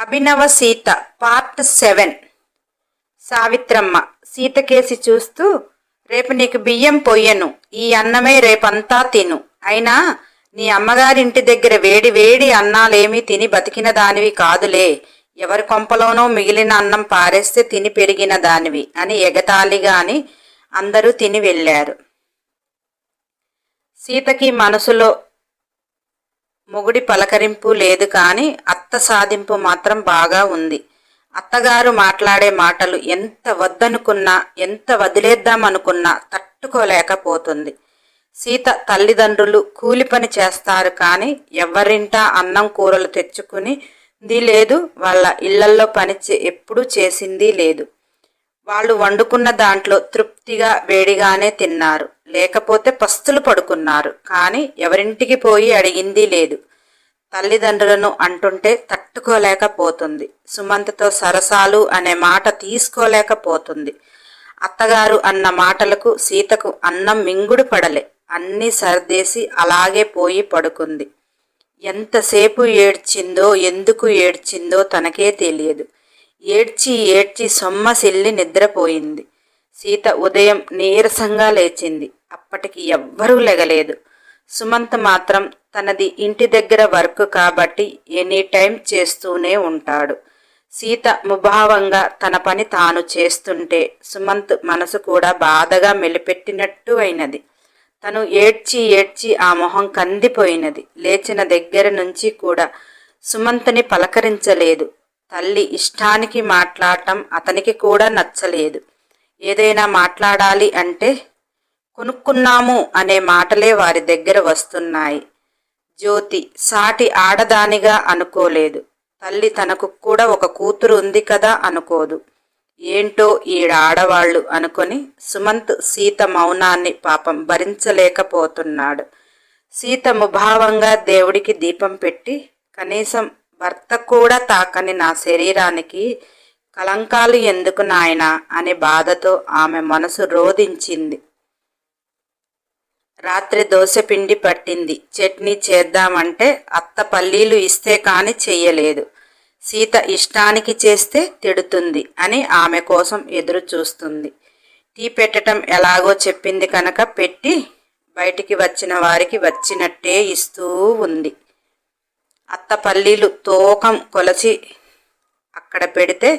అభినవ Seetha part seven Savitramma సీతకేసి చూస్తూ రేపు నీకు బియ్యం పొయ్యను. ఈ అన్నమే రేపంతా తిను. అయినా నీ అమ్మగారింటి దగ్గర వేడి వేడి అన్నాలేమీ తిని బతికిన దానివి కాదులే. ఎవరి కొంపలోనో మిగిలిన అన్నం పారేస్తే తిని పెరిగిన దానివి అని ఎగతాళిగా అని అందరూ తిని వెళ్ళారు. సీతకి మనసులో మొగుడి పలకరింపు లేదు కానీ అత్త సాధింపు మాత్రం బాగా ఉంది. అత్తగారు మాట్లాడే మాటలు ఎంత వద్దనుకున్నా ఎంత వదిలేద్దామనుకున్నా తట్టుకోలేకపోతుంది. సీత తల్లిదండ్రులు కూలి పని చేస్తారు కానీ ఎవరింటా అన్నం కూరలు తెచ్చుకుని ది లేదు వాళ్ళ ఇళ్ళల్లో పని ఎప్పుడూ చేసింది లేదు. వాళ్ళు వండుకున్న దాంట్లో తృప్తిగా వేడిగానే తిన్నారు. లేకపోతే పస్తులు పడుకున్నారు. కానీ ఎవరింటికి పోయి అడిగింది లేదు. తల్లిదండ్రులను అంటుంటే తట్టుకోలేకపోతుంది. సుమంతతో సరసాలు అనే మాట తీసుకోలేకపోతుంది. అత్తగారు అన్న మాటలకు సీతకు అన్నం మింగుడు పడలే. అన్నీ సర్దేసి అలాగే పోయి పడుకుంది. ఎంతసేపు ఏడ్చిందో ఎందుకు ఏడ్చిందో తనకే తెలియదు. ఏడ్చి ఏడ్చి సొమ్మసిల్లి నిద్రపోయింది. సీత ఉదయం నీరసంగా లేచింది. అప్పటికి ఎవ్వరూ లెగలేదు. సుమంత్ మాత్రం తనది ఇంటి దగ్గర వర్క్ కాబట్టి ఎనీ టైం చేస్తూనే ఉంటాడు. సీత ముభావంగా తన పని తాను చేస్తుంటే సుమంత్ మనసు కూడా బాధగా మెలిపెట్టినట్టు అయినది. తను ఏడ్చి ఏడ్చి ఆ మొహం కందిపోయినది. లేచిన దగ్గర నుంచి కూడా సుమంత్ని పలకరించలేదు. తల్లి ఇష్టానికి మాట్లాడటం అతనికి కూడా నచ్చలేదు. ఏదైనా మాట్లాడాలి అంటే కొనుక్కున్నాము అనే మాటలే వారి దగ్గర వస్తున్నాయి. జ్యోతి సాటి ఆడదానిగా అనుకోలేదు. తల్లి తనకు కూడా ఒక కూతురు ఉంది కదా అనుకోదు. ఏంటో ఈడ ఆడవాళ్ళు అనుకొని సుమంత్ సీత మౌనాన్ని పాపం భరించలేకపోతున్నాడు. సీత ముభావంగా దేవుడికి దీపం పెట్టి కనీసం భర్త కూడా తాకని నా శరీరానికి కలంకాలు ఎందుకు నాయనా? అనే బాధతో ఆమె మనసు రోధించింది. రాత్రి దోశపిండి పట్టింది. చట్నీ చేద్దామంటే అత్త పల్లీలు ఇస్తే కాని చెయ్యలేదు. సీత ఇష్టానికి చేస్తే తిడుతుంది అని ఆమె కోసం ఎదురు చూస్తుంది. టీ పెట్టడం ఎలాగో చెప్పింది కనుక పెట్టి బయటికి వచ్చిన వారికి వచ్చినట్టే ఇస్తూ ఉంది. అత్త పల్లీలు తోకం కొలచి అక్కడ పెడితే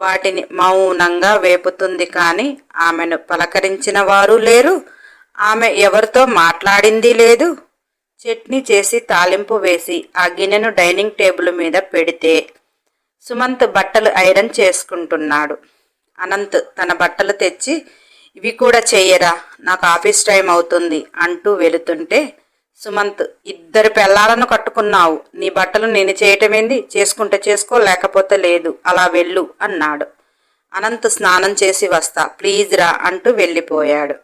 వాటిని మౌనంగా వేపుతుంది కానీ ఆమెను పలకరించిన వారు లేరు. ఆమె ఎవరితో మాట్లాడింది లేదు. చట్నీ చేసి తాలింపు వేసి ఆ గిన్నెను డైనింగ్ టేబుల్ మీద పెడితే సుమంత్ బట్టలు ఐరన్ చేసుకుంటున్నాడు. అనంత్ తన బట్టలు తెచ్చి ఇవి కూడా చెయ్యరా నాకు ఆఫీస్ టైం అవుతుంది అంటూ వెళుతుంటే సుమంత్ ఇద్దరు పెళ్ళాలను కట్టుకున్నావు. నీ బట్టలు నేను చేయటమేంది? చేసుకుంటే చేసుకో లేకపోతే లేదు. అలా వెళ్ళు అన్నాడు. అనంత్ స్నానం చేసి వస్తా ప్లీజ్ రా అంటూ వెళ్ళిపోయాడు.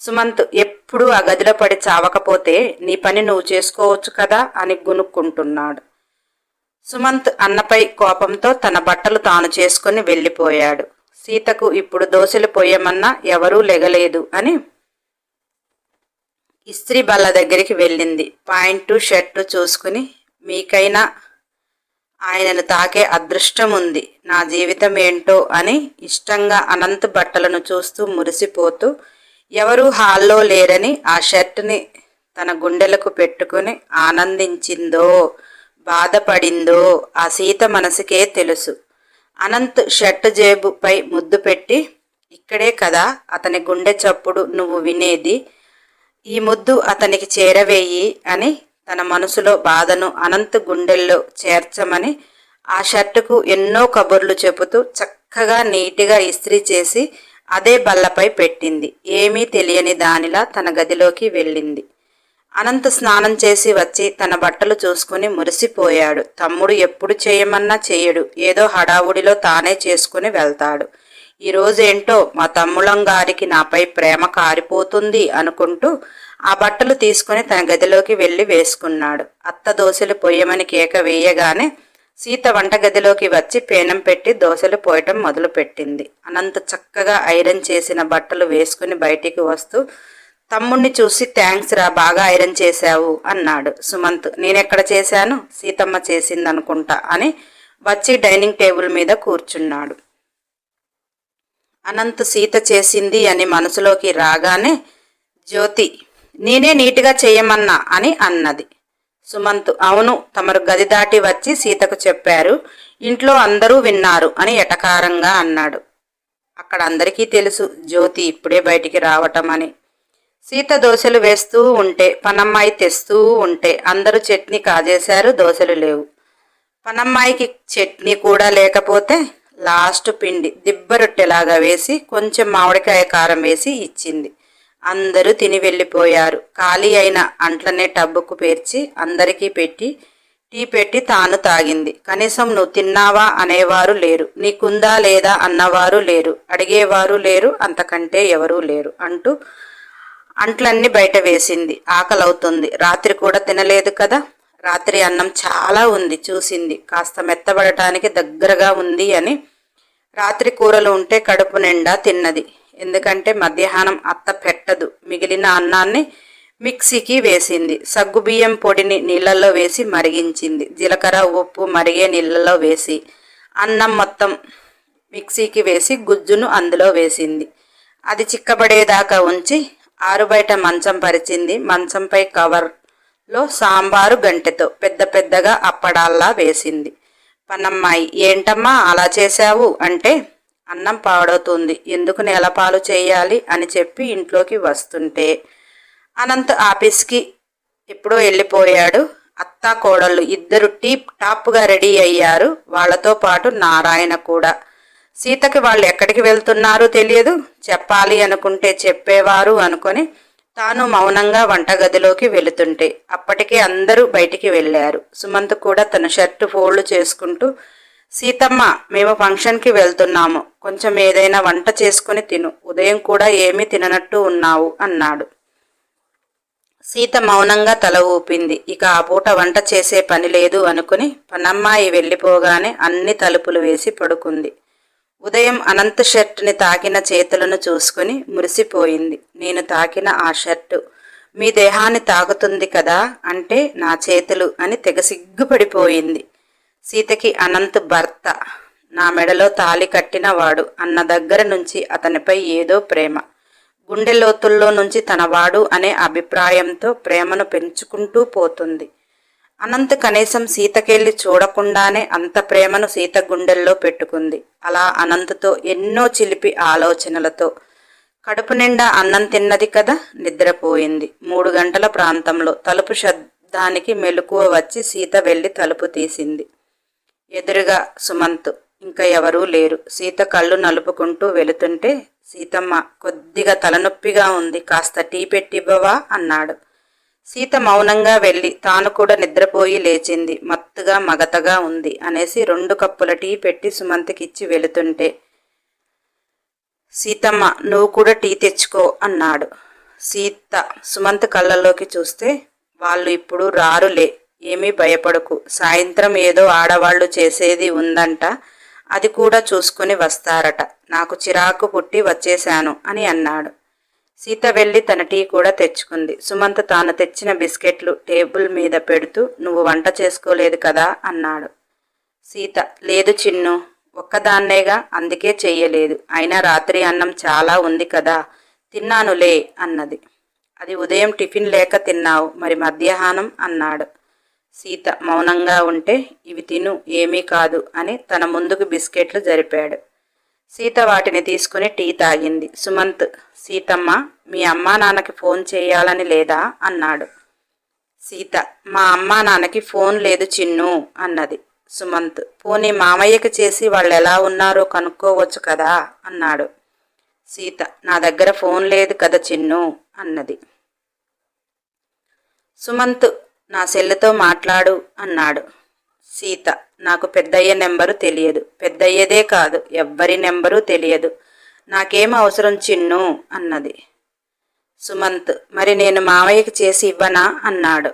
సుమంత్ ఎప్పుడూ ఆ గదిలో పడి చావకపోతే నీ పని నువ్వు చేసుకోవచ్చు కదా అని గునుక్కుంటున్నాడు. సుమంత్ అన్నపై కోపంతో తన బట్టలు తాను చేసుకుని వెళ్ళిపోయాడు. సీతకు ఇప్పుడు దోశలు పోయమన్నా ఎవరూ లెగలేదు అని ఇస్త్రీ బల్ల దగ్గరికి వెళ్ళింది. పాయింటు షర్టు చూసుకుని మీకైనా ఆయనను తాకే అదృష్టం ఉంది. నా జీవితం ఏంటో అని ఇష్టంగా అనంత బట్టలను చూస్తూ మురిసిపోతూ ఎవరూ హాల్లో లేరని ఆ షర్ట్ని తన గుండెలకు పెట్టుకుని ఆనందించిందో బాధపడిందో ఆ సీత మనసుకే తెలుసు. అనంత్ షర్ట్ జేబుపై ముద్దు పెట్టి ఇక్కడే కదా అతని గుండె చప్పుడు నువ్వు వినేది. ఈ ముద్దు అతనికి చేరవేయి అని తన మనసులో బాధను అనంత్ గుండెల్లో చేర్చమని ఆ షర్టుకు ఎన్నో కబుర్లు చెబుతూ చక్కగా నీటిగా ఇస్త్రీ చేసి అదే బల్లపై పెట్టింది. ఏమీ తెలియని దానిలా తన గదిలోకి వెళ్ళింది. అనంత స్నానం చేసి వచ్చి తన బట్టలు చూసుకుని మురిసిపోయాడు. తమ్ముడు ఎప్పుడు చేయమన్నా చేయడు. ఏదో హడావుడిలో తానే చేసుకుని వెళ్తాడు. ఈరోజేంటో మా తమ్ముళం గారికి నాపై ప్రేమ కారిపోతుంది అనుకుంటూ ఆ బట్టలు తీసుకుని తన గదిలోకి వెళ్ళి వేసుకున్నాడు. అత్త దోశలు పొయ్యమని కేక వేయగానే సీత వంటగదిలోకి వచ్చి పేనం పెట్టి దోశలు పోయటం మొదలుపెట్టింది. అనంత చక్కగా ఐరన్ చేసిన బట్టలు వేసుకుని బయటికి వస్తూ తమ్ముణ్ణి చూసి థ్యాంక్స్ రా బాగా ఐరన్ చేశావు అన్నాడు. సుమంత్ నేనెక్కడ చేశాను? సీతమ్మ చేసిందనుకుంటా అని వచ్చి డైనింగ్ టేబుల్ మీద కూర్చున్నాడు. అనంత్ సీత చేసింది అని మనసులోకి రాగానే జ్యోతి నేనే నీట్గా చేయమన్నా అని అన్నది. సుమంత్ అవును తమరు గది దాటి వచ్చి సీతకు చెప్పారు. ఇంట్లో అందరూ విన్నారు అని ఎటకారంగా అన్నాడు. అక్కడ అందరికీ తెలుసు జ్యోతి ఇప్పుడే బయటికి రావటం అని సీత దోశలు వేస్తూ ఉంటే పనమ్మాయి తెస్తూ ఉంటే అందరూ చట్నీ కాజేశారు దోశలు లేవు. పనమ్మాయికి చట్నీ కూడా లేకపోతే లాస్ట్ పిండి దిబ్బ రొట్టెలాగా వేసి కొంచెం మామిడికాయ కారం వేసి ఇచ్చింది. అందరూ తిని వెళ్ళిపోయారు. ఖాళీ అయిన అంట్లనే టబ్బుకు పేర్చి అందరికీ పెట్టి టీ పెట్టి తాను తాగింది. కనీసం నువ్వు తిన్నావా? అనేవారు లేరు. నీకుందా లేదా? అన్నవారు లేరు. అడిగేవారు లేరు అంతకంటే ఎవరూ లేరు అంటూ అంట్లన్నీ బయట వేసింది. ఆకలవుతుంది. రాత్రి కూడా తినలేదు కదా? రాత్రి అన్నం చాలా ఉంది చూసింది. కాస్త మెత్తబడటానికి దగ్గరగా ఉంది అని రాత్రి కూరలు ఉంటే కడుపు నిండా తిన్నది. ఎందుకంటే మధ్యాహ్నం అత్త పెట్టదు. మిగిలిన అన్నాన్ని మిక్సీకి వేసింది. సగ్గుబియ్యం పొడిని నీళ్ళల్లో వేసి మరిగించింది. జీలకర్ర ఉప్పు మరిగే నీళ్ళలో వేసి అన్నం మొత్తం మిక్సీకి వేసి గుజ్జును అందులో వేసింది. అది చిక్కబడేదాకా ఉంచి ఆరుబయట మంచం పరిచింది. మంచంపై కవర్లో సాంబారు గంటెతో పెద్ద పెద్దగా అప్పడాల్లా వేసింది. పనమ్మాయి ఏంటమ్మా అలా చేశావు? అంటే అన్నం పాడవుతుంది. ఎందుకు నేలపాలు చేయాలి అని చెప్పి ఇంట్లోకి వస్తుంటే అనంత్ ఆఫీస్కి ఎప్పుడో వెళ్ళిపోయాడు. అత్త కోడళ్ళు ఇద్దరు టీప్ టాప్గా రెడీ అయ్యారు. వాళ్ళతో పాటు నారాయణ కూడా. సీతకి వాళ్ళు ఎక్కడికి వెళ్తున్నారో తెలియదు. చెప్పాలి అనుకుంటే చెప్పేవారు అనుకొని తాను మౌనంగా వంటగదిలోకి వెళుతుంటే అప్పటికే అందరూ బయటికి వెళ్ళారు. సుమంత్ కూడా తన షర్టు ఫోల్డ్ చేసుకుంటూ సీతమ్మ మేము ఫంక్షన్కి వెళ్తున్నాము. కొంచెం ఏదైనా వంట చేసుకుని తిను ఉదయం కూడా ఏమీ తిననట్టు ఉన్నావు అన్నాడు. సీత మౌనంగా తల ఊపింది. ఇక ఆ పూట వంట చేసే పని లేదు అనుకుని పనమ్మాయి వెళ్ళిపోగానే అన్ని తలుపులు వేసి పడుకుంది. ఉదయం అనంత షర్ట్ని తాకిన చేతులను చూసుకుని మురిసిపోయింది. నేను తాకిన ఆ షర్టు మీ దేహాన్ని తాకుతుంది కదా అంటే నా చేతులు అని తెగ సిగ్గుపడిపోయింది. సీతకి అనంత్ భర్త నా మెడలో తాలి కట్టినవాడు అన్న దగ్గర నుంచి అతనిపై ఏదో ప్రేమ. గుండె లోతుల్లో నుంచి తనవాడు అనే అభిప్రాయంతో ప్రేమను పెంచుకుంటూ పోతుంది. అనంత్ కనీసం సీతకెళ్ళి చూడకుండానే అంత ప్రేమను సీత గుండెల్లో పెట్టుకుంది. అలా అనంత్తో ఎన్నో చిలిపి ఆలోచనలతో కడుపు నిండా అన్నం తిన్నది కదా నిద్రపోయింది. మూడు గంటల ప్రాంతంలో తలుపు శబ్దానికి మెలకువ వచ్చి సీత వెళ్ళి తలుపు తీసింది. ఎదురుగా సుమంత్ ఇంకా ఎవరూ లేరు. సీత కళ్ళు నలుపుకుంటూ వెళుతుంటే సీతమ్మ కొద్దిగా తలనొప్పిగా ఉంది కాస్త టీ పెట్టివ్వవా? అన్నాడు. సీత మౌనంగా వెళ్ళి తాను కూడా నిద్రపోయి లేచింది. మత్తుగా మగతగా ఉంది అనేసి రెండు కప్పుల టీ పెట్టి సుమంత్కిచ్చి వెళుతుంటే సీతమ్మ నువ్వు కూడా టీ తెచ్చుకో అన్నాడు. సీత సుమంత్ కళ్ళల్లోకి చూస్తే వాళ్ళు ఇప్పుడు రారులే ఏమీ భయపడకు. సాయంత్రం ఏదో ఆడవాళ్ళు చేసేది ఉందంట. అది కూడా చూసుకుని వస్తారట. నాకు చిరాకు పుట్టి వచ్చేశాను అని అన్నాడు. సీత వెళ్ళి తన టీ కూడా తెచ్చుకుంది. సుమంత్ తాను తెచ్చిన బిస్కెట్లు టేబుల్ మీద పెడుతూ నువ్వు వంట చేసుకోలేదు కదా అన్నాడు. సీత లేదు చిన్ను ఒక్కదాన్నేగా అందుకే చెయ్యలేదు. అయినా రాత్రి అన్నం చాలా ఉంది కదా తిన్నానులే అన్నది. అది ఉదయం టిఫిన్ లేక తిన్నావు మరి మధ్యాహ్నం అన్నాడు. సీత మౌనంగా ఉంటే ఇవి తిను ఏమీ కాదు అని తన ముందుకు బిస్కెట్లు జరిపాడు. సీత వాటిని తీసుకుని టీ తాగింది. సుమంత్ సీతమ్మ మీ అమ్మా నాన్నకి ఫోన్ చేయాలని లేదా అన్నాడు. సీత మా అమ్మా నాన్నకి ఫోన్ లేదు చిన్ను అన్నది. సుమంత్ పోనీ మామయ్యకి చేసి వాళ్ళు ఎలా ఉన్నారో కనుక్కోవచ్చు కదా అన్నాడు. సీత నా దగ్గర ఫోన్ లేదు కదా చిన్ను అన్నది. సుమంత్ నా సెల్లుతో మాట్లాడు అన్నాడు. సీత నాకు పెద్దయ్య నెంబరు తెలియదు. పెద్దయ్యదే కాదు ఎవ్వరి నెంబరు తెలియదు. నాకేం అవసరం చిన్ను? అన్నది. సుమంత్ మరి నేను మావయ్యకి చేసి ఇవ్వనా? అన్నాడు.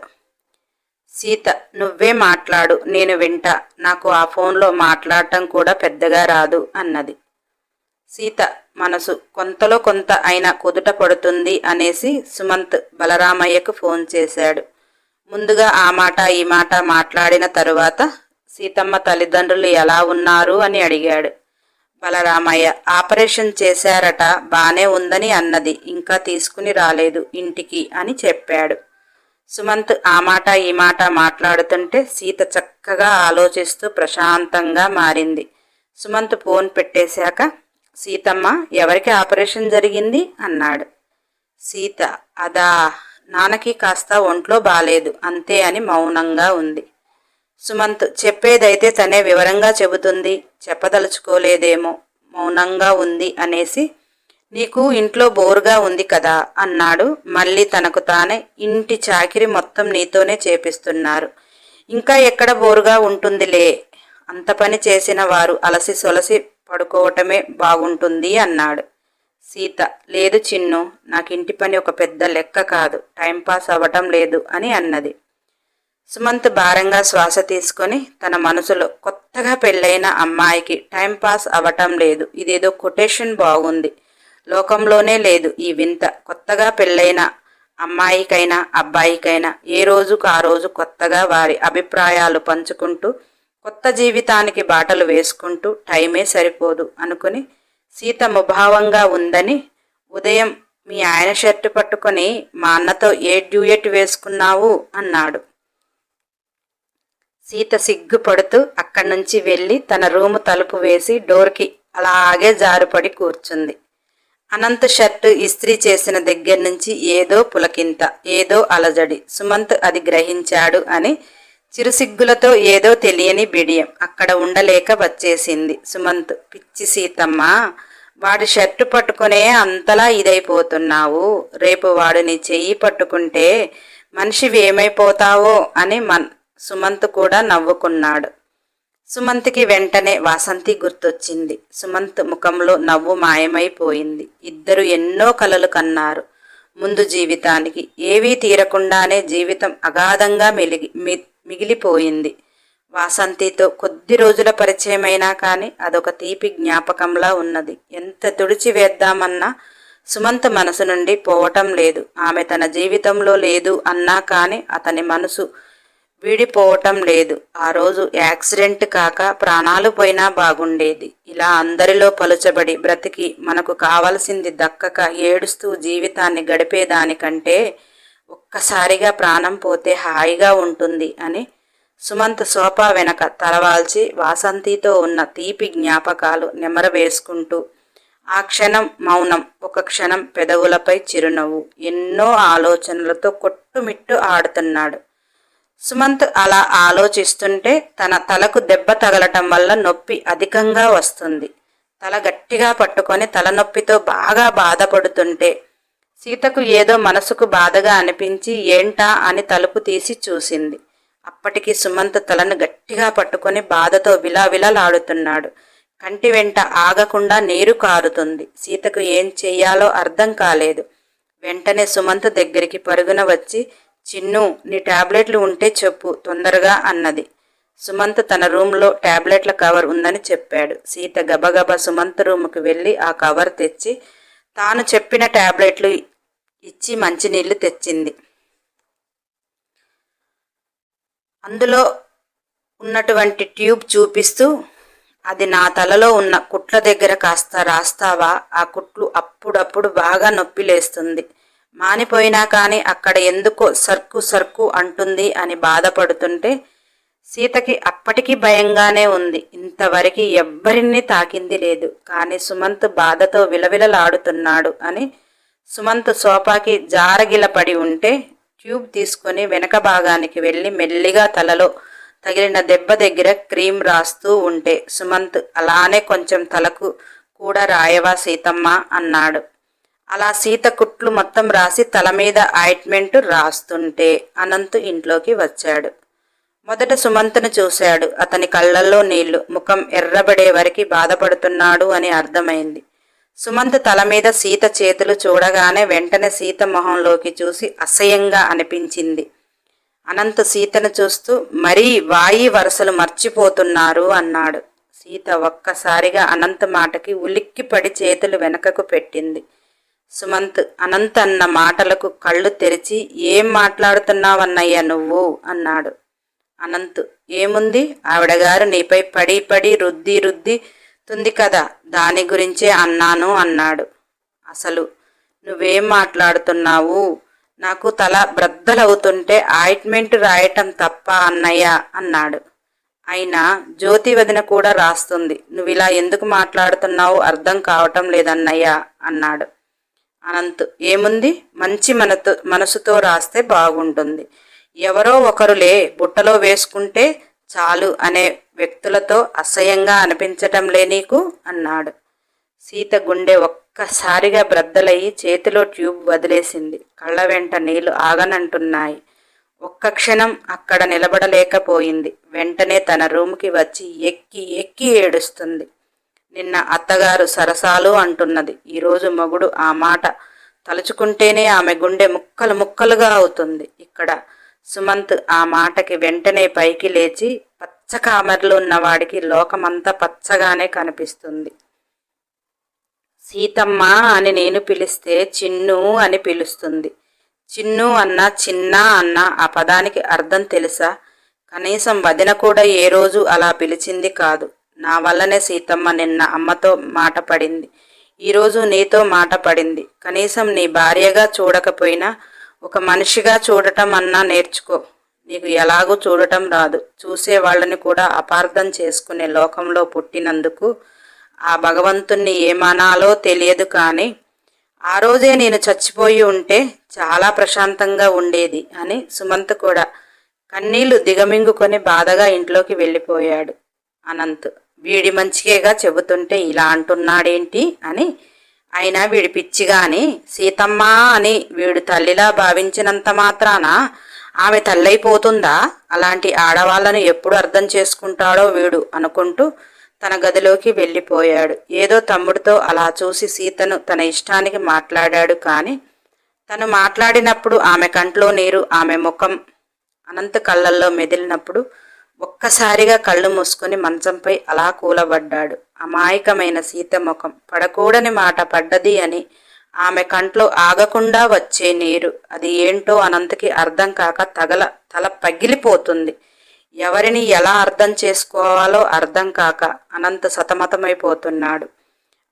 సీత నువ్వే మాట్లాడు నేను వింటా. నాకు ఆ ఫోన్లో మాట్లాడటం కూడా పెద్దగా రాదు అన్నది. సీత మనసు కొంతలో కొంత అయినా కుదుట పడుతుంది అనేసి సుమంత్ బలరామయ్యకు ఫోన్ చేశాడు. ముందుగా ఆ మాట ఈ మాట మాట్లాడిన తరువాత సీతమ్మ తల్లిదండ్రులు ఎలా ఉన్నారు అని అడిగాడు. బలరామయ్య ఆపరేషన్ చేశారట బానే ఉందని అన్నది ఇంకా తీసుకుని రాలేదు ఇంటికి అని చెప్పాడు. సుమంత్ ఆ మాట ఈ మాట మాట్లాడుతుంటే సీత చక్కగా ఆలోచిస్తూ ప్రశాంతంగా మారింది. సుమంత్ ఫోన్ పెట్టేశాక సీతమ్మ ఎవరికి ఆపరేషన్ జరిగింది? అన్నాడు. సీత అదా నాన్నకి కాస్త ఒంట్లో బాలేదు అంతే అని మౌనంగా ఉంది. సుమంత్ చెప్పేదైతే తనే వివరంగా చెబుతుంది చెప్పదలుచుకోలేదేమో మౌనంగా ఉంది అనేసి. నీకు ఇంట్లో బోరుగా ఉంది కదా అన్నాడు. మళ్ళీ తనకు తానే ఇంటి చాకిరి మొత్తం నీతోనే చేపిస్తున్నారు. ఇంకా ఎక్కడ బోరుగా ఉంటుందిలే? అంత పని చేసిన వారు అలసి సొలసి పడుకోవటమే బాగుంటుంది అన్నాడు. సీత లేదు చిన్ను నాకు ఇంటి పని ఒక పెద్ద లెక్క కాదు టైంపాస్ అవ్వటం లేదు అని అన్నది. సుమంత్ భారంగా శ్వాస తీసుకొని తన మనసులో కొత్తగా పెళ్ళైన అమ్మాయికి టైంపాస్ అవ్వటం లేదు ఇదేదో కొటేషన్ బాగుంది లోకంలోనే లేదు ఈ వింత కొత్తగా పెళ్ళైన అమ్మాయికైనా అబ్బాయికైనా ఏ రోజుకు ఆ రోజు కొత్తగా వారి అభిప్రాయాలు పంచుకుంటూ కొత్త జీవితానికి బాటలు వేసుకుంటూ టైమే సరిపోదు అనుకుని సీత ముభావంగా ఉందని ఉదయం మీ ఆయన షర్టు పట్టుకొని మా అన్నతో ఏ డ్యూయట్ వేసుకున్నావు అన్నాడు. సీత సిగ్గుపడుతూ అక్కడి నుంచి వెళ్ళి తన రూము తలుపు వేసి డోర్కి అలాగే జారుపడి కూర్చుంది. అనంత్ షర్టు ఇస్త్రీ చేసిన దగ్గర నుంచి ఏదో పులకింత ఏదో అలజడి. సుమంత్ అది గ్రహించాడు అని చిరుసిగ్గులతో ఏదో తెలియని బిడియం అక్కడ ఉండలేక వచ్చేసింది. సుమంత్ పిచ్చి సీతమ్మ వాడి షర్టు పట్టుకునే అంతలా ఇదైపోతున్నావు. రేపు వాడు నీ చెయ్యి పట్టుకుంటే మనిషివి ఏమైపోతావో అని మన్ సుమంత్ కూడా నవ్వుకున్నాడు. సుమంత్కి వెంటనే వాసంతి గుర్తొచ్చింది. సుమంత్ ముఖంలో నవ్వు మాయమైపోయింది. ఇద్దరు ఎన్నో కలలు కన్నారు. ముందు జీవితానికి ఏవీ తీరకుండానే జీవితం అగాధంగా మెలిగి మిగిలిపోయింది. వాసంతితో కొద్ది రోజుల పరిచయమైనా కానీ అదొక తీపి జ్ఞాపకంలా ఉన్నది. ఎంత తుడిచివేద్దామన్నా సుమంత సుమంత్ మనసు నుండి పోవటం లేదు. ఆమె తన జీవితంలో లేదు అన్నా కానీ అతని మనసు వీడిపోవటం లేదు. ఆ రోజు యాక్సిడెంట్ కాక ప్రాణాలు పోయినా బాగుండేది. ఇలా అందరిలో పలుచబడి బ్రతికి మనకు కావలసింది దక్కక ఏడుస్తూ జీవితాన్ని గడిపేదానికంటే ఒక్కసారిగా ప్రాణం పోతే హాయిగా ఉంటుంది అని సుమంత్ సోఫా వెనక తలవాల్చి వాసంతితో ఉన్న తీపి జ్ఞాపకాలు నెమరవేసుకుంటూ ఆ క్షణం మౌనం ఒక క్షణం పెదవులపై చిరునవ్వు ఎన్నో ఆలోచనలతో కొట్టుమిట్టు ఆడుతున్నాడు. సుమంత్ అలా ఆలోచిస్తుంటే తన తలకు దెబ్బ తగలటం వల్ల నొప్పి అధికంగా వస్తుంది. తల గట్టిగా పట్టుకొని తలనొప్పితో బాగా బాధపడుతుంటే సీతకు ఏదో మనసుకు బాధగా అనిపించి ఏంటా అని తలుపు తీసి చూసింది. అప్పటికి సుమంత్ తలను గట్టిగా పట్టుకొని బాధతో విలావిలలాడుతున్నాడు. కంటి వెంట ఆగకుండా నీరు కారుతుంది. సీతకు ఏం చెయ్యాలో అర్థం కాలేదు. వెంటనే సుమంత్ దగ్గరికి పరుగున వచ్చి చిన్ను నీ టాబ్లెట్లు ఉంటే చెప్పు తొందరగా అన్నది. సుమంత్ తన రూమ్లో టాబ్లెట్ల కవర్ ఉందని చెప్పాడు. సీత గబగబ సుమంత్ రూమ్కి వెళ్ళి ఆ కవర్ తెచ్చి తాను చెప్పిన టాబ్లెట్లు ఇచ్చి మంచినీళ్ళు తెచ్చింది. అందులో ఉన్నటువంటి ట్యూబ్ చూపిస్తూ అది నా తలలో ఉన్న కుట్ల దగ్గర కాస్త రాస్తావా? ఆ కుట్లు అప్పుడప్పుడు బాగా నొప్పి లేస్తుంది. మానిపోయినా కానీ అక్కడ ఎందుకో సర్కు సర్కు అంటుంది అని బాధపడుతుంటే సీతకి అప్పటికీ భయంగానే ఉంది. ఇంతవరకు ఎవ్వరిని తాకింది లేదు. కానీ సుమంత్ బాధతో విలవిలలాడుతున్నాడు అని సుమంత్ సోఫాకి జారగిల పడి ఉంటే ట్యూబ్ తీసుకొని వెనక భాగానికి వెళ్ళి మెల్లిగా తలలో తగిలిన దెబ్బ దగ్గర క్రీమ్ రాస్తూ ఉంటే సుమంత్ అలానే కొంచెం తలకు కూడా రాయవా సీతమ్మ అన్నాడు. అలా సీత కుట్లు మొత్తం రాసి తల మీద ఆయింట్మెంట్ రాస్తుంటే అనంత్ ఇంట్లోకి వచ్చాడు. మొదట సుమంత్ను చూశాడు. అతని కళ్ళల్లో నీళ్ళు ముఖం ఎర్రబడే వరకు బాధపడుతున్నాడు అని అర్థమైంది. సుమంత్ తల మీద సీత చేతులు చూడగానే వెంటనే సీత మొహంలోకి చూసి అసహ్యంగా అనిపించింది. అనంత సీతను చూస్తూ మరీ వాయి వరుసలు మర్చిపోతున్నారు అన్నాడు. సీత ఒక్కసారిగా అనంత మాటకి ఉలిక్కిపడి చేతులు వెనకకు పెట్టింది. సుమంత్ అనంత్ అన్న మాటలకు కళ్ళు తెరిచి ఏం మాట్లాడుతున్నావన్నయ్యా నువ్వు? అన్నాడు. అనంత్ ఏముంది? ఆవిడగారు నీపై పడి పడి రుద్ది రుద్ది తుంది కదా దాని గురించే అన్నాను అన్నాడు. అసలు నువ్వేం మాట్లాడుతున్నావు? నాకు తల బ్రద్దలవుతుంటే ఆయింట్మెంట్ రాయటం తప్ప అన్నయ్య అన్నాడు. అయినా జ్యోతి వదిన కూడా రాస్తుంది. నువ్వు ఇలా ఎందుకు మాట్లాడుతున్నావు? అర్థం కావటం లేదన్నయ్య అన్నాడు. అనంత్ ఏముంది? మంచి మనతో మనసుతో రాస్తే బాగుంటుంది. ఎవరో ఒకరులే బుట్టలో వేసుకుంటే చాలు అనే వ్యక్తులతో అసహ్యంగా అనిపించటంలే నీకు అన్నాడు. సీత గుండె ఒక్కసారిగా బ్రద్దలయ్యి చేతిలో ట్యూబ్ వదిలేసింది. కళ్ళ వెంట నీళ్ళు ఆగనంటున్నాయి. ఒక్క క్షణం అక్కడ నిలబడలేకపోయింది. వెంటనే తన రూమ్కి వచ్చి ఎక్కి ఎక్కి ఏడుస్తుంది. నిన్న అత్తగారు సరసాలు అంటున్నది. ఈరోజు మగుడు ఆ మాట తలుచుకుంటేనే ఆమె గుండె ముక్కలు ముక్కలుగా అవుతుంది. ఇక్కడ సుమంత్ ఆ మాటకి వెంటనే పైకి లేచి పచ్చ కామర్లు ఉన్నవాడికి లోకమంతా పచ్చగానే కనిపిస్తుంది. సీతమ్మ అని నేను పిలిస్తే చిన్ను అని పిలుస్తుంది. చిన్ను అన్న చిన్న అన్న ఆ పదానికి అర్థం తెలుసా? కనీసం వదిన కూడా ఏ రోజు అలా పిలిచింది కాదు. నా వల్లనే సీతమ్మ నిన్న అమ్మతో మాట పడింది. ఈరోజు నీతో మాట పడింది. కనీసం నీ భార్యగా చూడకపోయినా ఒక మనిషిగా చూడటం అన్నా నేర్చుకో. నీకు ఎలాగూ చూడటం రాదు. చూసే వాళ్ళని కూడా అపార్థం చేసుకునే లోకంలో పుట్టినందుకు ఆ భగవంతుణ్ణి ఏమనాలో తెలియదు కానీ ఆ రోజే నేను చచ్చిపోయి ఉంటే చాలా ప్రశాంతంగా ఉండేది అని సుమంత్ కూడా కన్నీళ్ళు దిగమింగుకొని బాధగా ఇంట్లోకి వెళ్ళిపోయాడు. అనంత్ వీడి మంచిగా చెబుతుంటే ఇలా అంటున్నాడేంటి అని అయినా వీడి పిచ్చిగాని సీతమ్మ అని వీడు తల్లిలా భావించినంత మాత్రాన ఆమె తల్లైపోతుందా? అలాంటి ఆడవాళ్ళను ఎప్పుడు అర్థం చేసుకుంటాడో వీడు అనుకుంటూ తన గదిలోకి వెళ్ళిపోయాడు. ఏదో తమ్ముడితో అలా చూసి సీతను తన ఇష్టానికి మాట్లాడాడు కానీ తను మాట్లాడినప్పుడు ఆమె కంట్లో నీరు ఆమె ముఖం అనంత కళ్ళల్లో మెదిలినప్పుడు ఒక్కసారిగా కళ్ళు మూసుకొని మంచంపై అలా కూలబడ్డాడు. అమాయకమైన సీత ముఖం పడకూడని మాట పడ్డది అని ఆమె కంట్లో ఆగకుండా వచ్చే నీరు. అది ఏంటో అనంతకి అర్థం కాక తగల తల పగిలిపోతుంది. ఎవరిని ఎలా అర్థం చేసుకోవాలో అర్థం కాక అనంత సతమతమైపోతున్నాడు.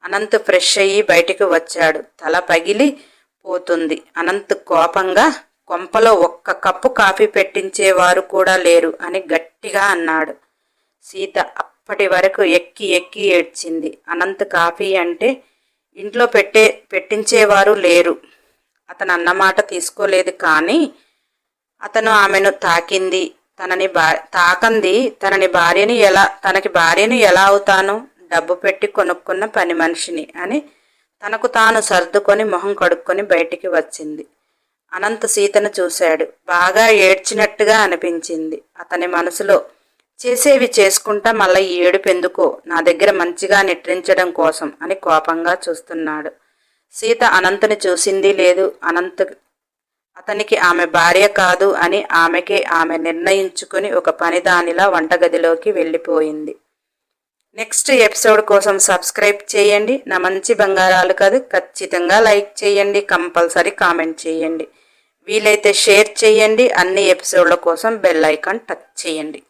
అనంత్ ఫ్రెష్ అయ్యి బయటికి వచ్చాడు. తల పగిలి పోతుంది. అనంత్ కోపంగా కొంపలో ఒక్క కప్పు కాఫీ పెట్టించేవారు కూడా లేరు అని గట్టిగా అన్నాడు. సీత అప్పటి వరకు ఎక్కి ఎక్కి ఏడ్చింది. అనంత్ కాఫీ అంటే ఇంట్లో పెట్టే పెట్టించేవారు లేరు. అతను అన్నమాట తీసుకోలేదు కానీ అతను ఆమెను తాకింది. తనని బా తాకంది. తనని భార్యని ఎలా తనకి భార్యని ఎలా అవుతాను? డబ్బు పెట్టి కొనుక్కున్న పని మనిషిని అని తనకు తాను సర్దుకొని మొహం కడుక్కొని బయటికి వచ్చింది. అనంత సీతను చూశాడు. బాగా ఏడ్చినట్టుగా అనిపించింది. అతని మనసులో చేసేవి చేసుకుంటా మళ్ళీ ఏడుపెందుకో నా దగ్గర మంచిగా నెట్టించడం కోసం అని కోపంగా చూస్తున్నాడు. సీత అనంతుని చూసింది లేదు. అనంత అతనికి ఆమె భార్య కాదు అని ఆమెకే ఆమె నిర్ణయించుకుని ఒక పనిదానిలా వంటగదిలోకి వెళ్ళిపోయింది. నెక్స్ట్ ఎపిసోడ్ కోసం సబ్స్క్రైబ్ చేయండి. నా మంచి బంగారాలు కాదు ఖచ్చితంగా లైక్ చేయండి. కంపల్సరీ కామెంట్ చేయండి. వీలైతే షేర్ చేయండి. అన్ని ఎపిసోడ్ల కోసం బెల్ ఐకాన్ టచ్ చేయండి.